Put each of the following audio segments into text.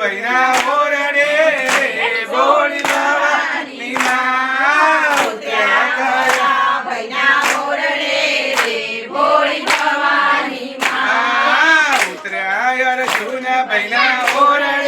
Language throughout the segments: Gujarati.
બૈરા ઓરડે ગોળ બાવાની માં ઉતર્યા કરા બૈરા ઓરડે ગોળ બાવાની માં ઉતર્યા અર્જુન બૈરા ઓરડે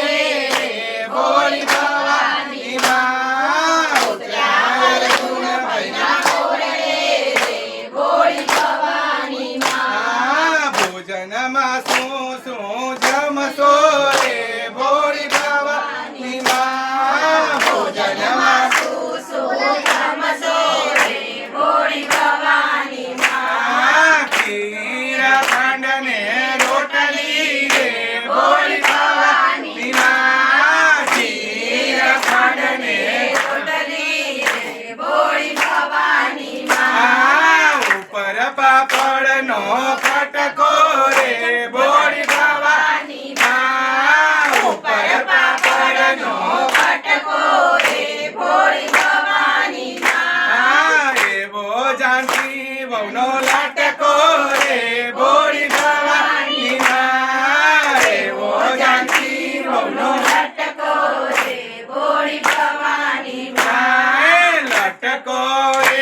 Yeah.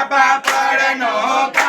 પ્રભાપડનો કા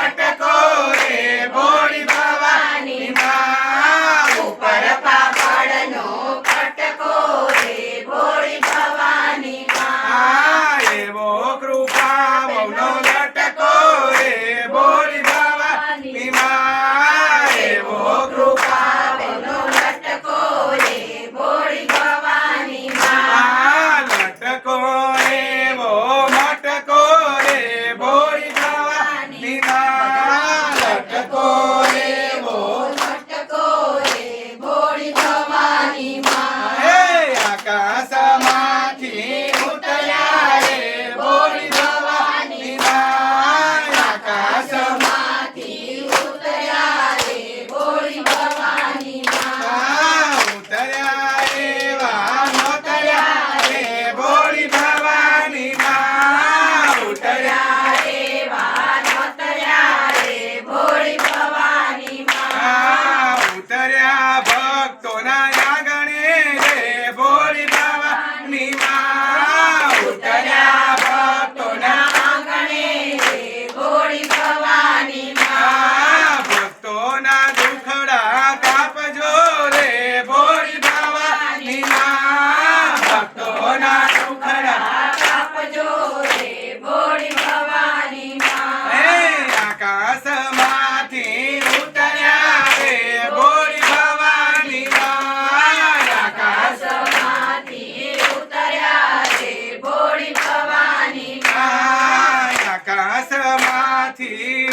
সাথী